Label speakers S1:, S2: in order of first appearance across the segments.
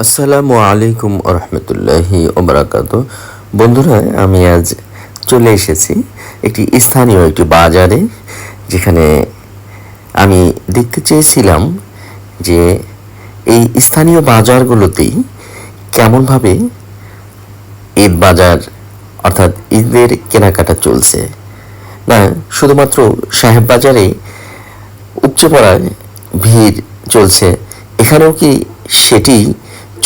S1: আসসালামু আলাইকুম রহমতুল্লাহি ওবরাকাত বন্ধুরা, আমি আজ চলে এসেছি একটি স্থানীয় একটি বাজারে, যেখানে আমি দেখতে চেয়েছিলাম যে এই স্থানীয় বাজারগুলোতেই কেমনভাবে ঈদ বাজার, অর্থাৎ ঈদের কেনাকাটা চলছে। না, শুধুমাত্র সাহেব বাজারে উপচে পড়ায় ভিড় চলছে, এখানেও কি সেটি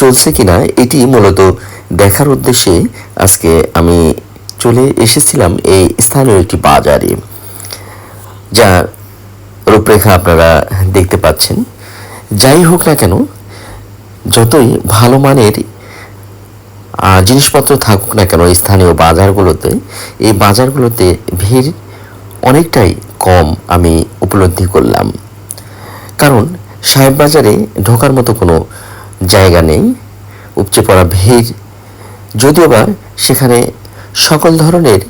S1: চলছে কিনা, এটি মূলত দেখার উদ্দেশ্যে আজকে আমি চলে এসেছিলাম এই স্থানীয় একটি বাজারে যার রূপরেখা আপনারা দেখতে পাচ্ছেন। যাই হোক না কেন, যতই ভালো মানের জিনিসপত্র থাকুক না কেন স্থানীয় বাজারগুলোতে, এই বাজারগুলোতে ভিড় অনেকটাই কম আমি উপলব্ধি করলাম। কারণ সাহেব বাজারে ঢোকার মতো কোনো জায়গা নেই, উপচে পড়া ভিড়। যদিও বা সেখানে সকল ধরনের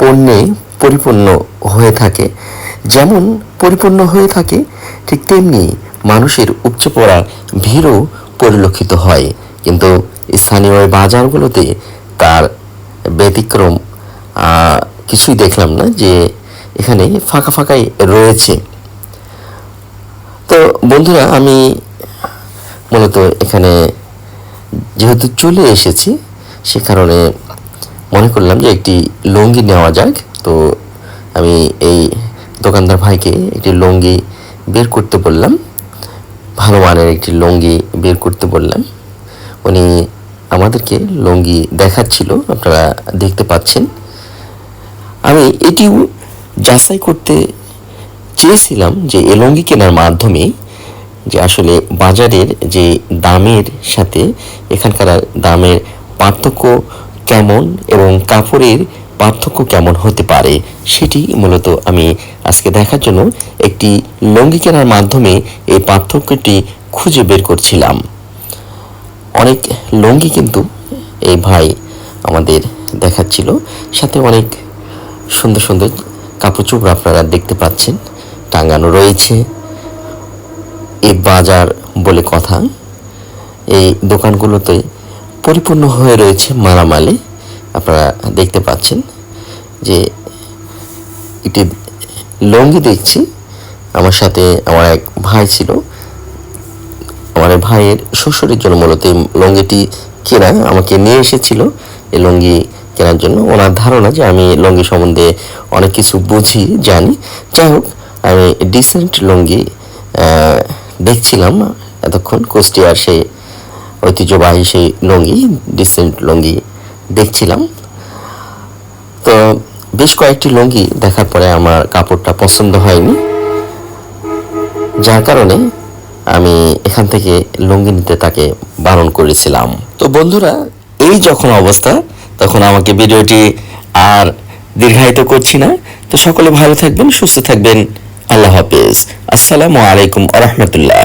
S1: পণ্যে পরিপূর্ণ হয়ে থাকে, যেমন পরিপূর্ণ হয়ে থাকে ঠিক তেমনি মানুষের উপচে পড়া ভিড়ও পরিলক্ষিত হয়। কিন্তু স্থানীয় বাজারগুলোতে তার ব্যতিক্রম কিছুই দেখলাম না যে এখানে ফাঁকা ফাঁকাই রয়েছে। তো বন্ধুরা, আমি মূলত এখানে যেহেতু চলে এসেছি, সে কারণে মনে করলাম যে একটি লুঙ্গি নেওয়া যাক। তো আমি এই দোকানদার ভাইকে একটি লুঙ্গি বের করতে বললাম। ভালো মানের একটি লুঙ্গি বের করতে বললাম। উনি আমাদেরকে লুঙ্গি দেখাচ্ছিল, আপনারা দেখতে পাচ্ছেন। আমি এটিও যাচাই করতে চেয়েছিলাম যে এই লুঙ্গি কেনার মাধ্যমে যে আসলে বাজারের যে দামের সাথে এখানকার দামের পার্থক্য কেমন এবং কাপড়ের পার্থক্য কেমন হতে পারে, সেটি মূলত আমি আজকে দেখার জন্য একটি লুঙ্গি কেনার মাধ্যমে এই পার্থক্যটি খুঁজে বের করছিলাম। অনেক লুঙ্গি কিন্তু এই ভাই আমাদের দেখাচ্ছিল, সাথে অনেক সুন্দর সুন্দর কাপড় চোপড় আপনারা দেখতে পাচ্ছেন, টাঙানো রয়েছে। এই বাজার বলে কথা। এই দোকানগুলোতে পরিপূর্ণ হয়ে রয়েছে মালামালে। আপনারা দেখতে পাচ্ছেন যে একটি লুঙ্গি দেখছি। আমার সাথে আমার এক ভাই ছিল। আমার ভাইয়ের শ্বশুরের জন্য মূলত এই লুঙ্গিটি কেনা, আমাকে নিয়ে এসেছিল। এই লুঙ্গি কেনার জন্য ওনার ধারণা যে আমি লুঙ্গি সম্বন্ধে অনেক কিছু বুঝি, জানি। যাই হোক, আমি ডিসেন্ট লুঙ্গি দেখছিলাম এতক্ষণ কুষ্টিয়ার সেই ঐতিহ্যবাহী সেই লুঙ্গি ডিসেন্ট লুঙ্গি দেখছিলাম। তো বেশ কয়েকটি লুঙ্গি দেখার পরে আমার কাপড়টা পছন্দ হয়নি। যার কারণে আমি এখান থেকে লুঙ্গি নিতে তাকে বারণ করেছিলাম। তো বন্ধুরা, এই যখন অবস্থা, তখন আমাকে ভিডিওটি আর দীর্ঘায়িত করছি না। তো সকলে ভালো থাকবেন, সুস্থ থাকবেন। আল্লাহ হাফেজ আসসালামু আলাইকুম আ রহমতুল্লাহ